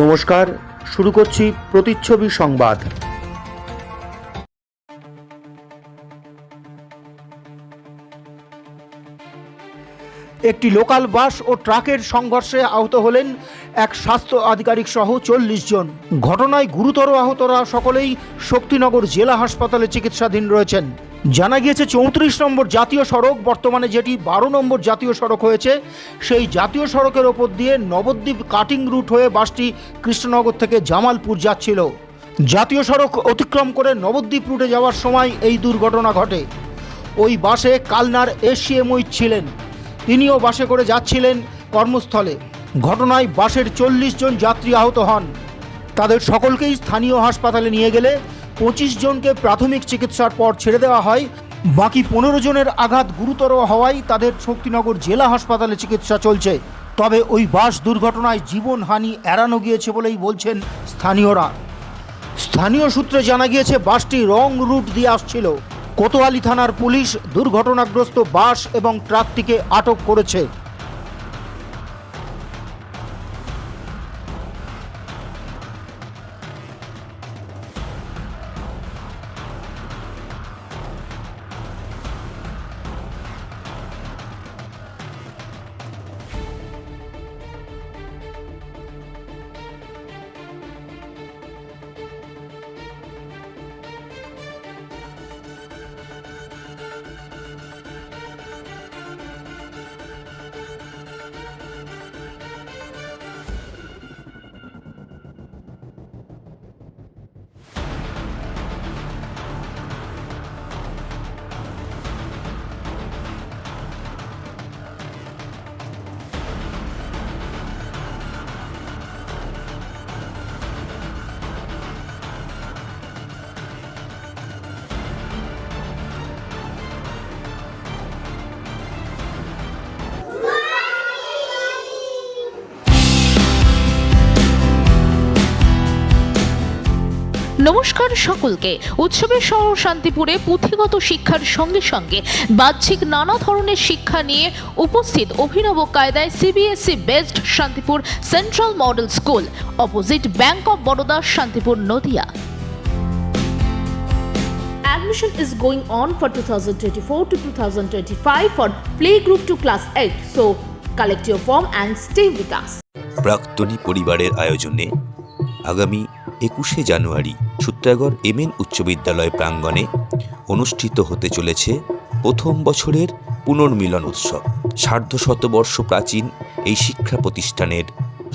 নমস্কার, শুরু করছি প্রতিচ্ছবি সংবাদ। একটি লোকাল বাস ও ট্রাকের সংঘর্ষে আহত হলেন এক স্বাস্থ্য আধিকারিক সহ চল্লিশ জন। ঘটনায় গুরুতর আহতরা সকলেই শক্তিনগর জেলা হাসপাতালে চিকিৎসাধীন রয়েছেন। জানা গিয়েছে চৌত্রিশ নম্বর জাতীয় সড়ক, বর্তমানে যেটি বারো নম্বর জাতীয় সড়ক হয়েছে, সেই জাতীয় সড়কের ওপর দিয়ে নবদ্বীপ কাটিং রুট হয়ে বাসটি কৃষ্ণনগর থেকে জামালপুর যাচ্ছিল। জাতীয় সড়ক অতিক্রম করে নবদ্বীপ রুটে যাওয়ার সময় এই দুর্ঘটনা ঘটে। ওই বাসে কালনার এসিএমই ছিলেন। তিনিও বাসে করে যাচ্ছিলেন কর্মস্থলে। ঘটনায় বাসের চল্লিশ জন যাত্রী আহত হন। তাদের সকলকেই স্থানীয় হাসপাতালে নিয়ে গেলে পঁচিশ জনকে প্রাথমিক চিকিৎসার পর ছেড়ে দেওয়া হয়। বাকি পনেরো জনের আঘাত গুরুতর হওয়ায় তাদের শক্তিনগর জেলা হাসপাতালে চিকিৎসা চলছে। তবে ওই বাস দুর্ঘটনায় জীবনহানি এড়ানো গিয়েছে বলেই বলছেন স্থানীয়রা। স্থানীয় সূত্রে জানা গিয়েছে, বাসটি রং রুট দিয়ে আসছিল। কোতোয়ালি থানার পুলিশ দুর্ঘটনাগ্রস্ত বাস এবং ট্রাকটিকে আটক করেছে। নমস্কার সকলকে উৎসবের শহর শান্তিপুরে পুঁথিগত শিক্ষার সঙ্গে সঙ্গে বাহ্যিক নানা ধরনের শিক্ষা নিয়ে উপস্থিত অভিনব কায়দায় CBSE based Shantipur central model school opposite bank of Baroda Shantipur Nadia Admission is going on for 2024 to 2025 for playgroup to class 8. So, collect your form and stay with us. প্রাক্তনী পরিবারের আয়োজনে আগামী একুশে জানুয়ারি সূত্রাগড় এমএন উচ্চ বিদ্যালয় প্রাঙ্গণে অনুষ্ঠিত হতে চলেছে প্রথম বছরের পুনর্মিলন উৎসব। সার্ধ শতবর্ষ প্রাচীন এই শিক্ষা প্রতিষ্ঠানের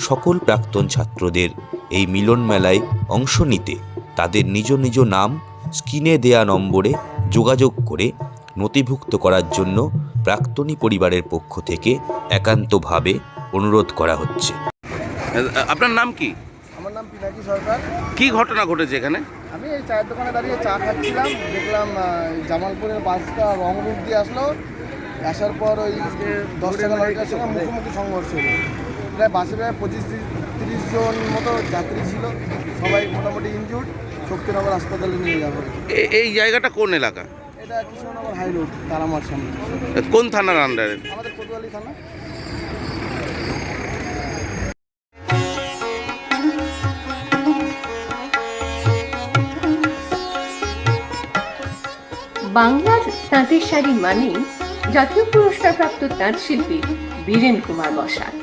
সকল প্রাক্তন ছাত্রদের এই মিলন মেলায় অংশ নিতে তাদের নিজ নিজ নাম স্ক্রিনে দেয়া নম্বরে যোগাযোগ করে নথিভুক্ত করার জন্য প্রাক্তনী পরিবারের পক্ষ থেকে একান্তভাবে অনুরোধ করা হচ্ছে। আপনার নাম কি? নাম পিনাকি সরকার। কি ঘটনা ঘটেছে এখানে? আমি এই চায়ের দোকানে দাঁড়িয়ে চা খাচ্ছিলাম দেখলাম জামালপুরের বাসটা রং রুট দিয়ে আসলো। আসার পর ওই দশ টাকা লরিটার সঙ্গে মুখোমুখি সংঘর্ষ হলো। প্রায় বাসে প্রায় পঁচিশ তিরিশ জন মতো যাত্রী ছিল। সবাই মোটামুটি ইনজুর্ড শক্তিনগর হাসপাতালে নিয়ে যাব এ- এই জায়গাটা কোন এলাকা? এটা কৃষ্ণনগর হাই রোড তারামার সামনে। কোন থানার আন্ডারে আমাদের কোতোয়ালি থানা। বাংলার তাঁতের শাড়ি মানেই জাতীয় পুরস্কারপ্রাপ্ত তাঁত শিল্পী বীরেন কুমার বসাক।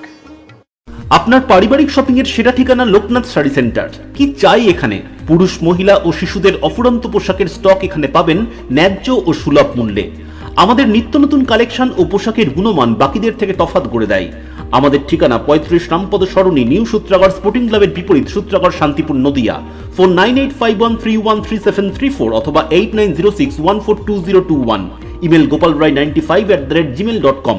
আপনার পারিবারিক শপিং এর সেরা ঠিকানা লোকনাথ শাড়ি সেন্টার। কি চাই এখানে? পুরুষ, মহিলা ও শিশুদের অফুরন্ত পোশাকের স্টক এখানে পাবেন ন্যায্য ও সুলভ মূল্যে। আমাদের নিত্য নতুন কালেকশন ও পোশাকের গুণমান বাকিদের থেকে তফাৎ করে দেয়। আমাদের ঠিকানা পঁয়ত্রিশ রামপদ সরণি, নিউ সূত্রাগর স্পোর্টিং ক্লাবের বিপরীত Sutragarh Shantipur Nadia. Phone nine eight five one three one three seven three four অথবা eight nine zero six one four two zero two one. Email Gopal Roy ninety five at the rate gmail dot com.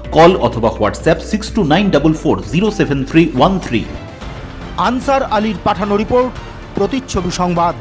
Call অথবা WhatsApp six two nine double four zero seven three one three Ansar আলীর পাঠানো report, প্রতিচ্ছবি সংবাদ।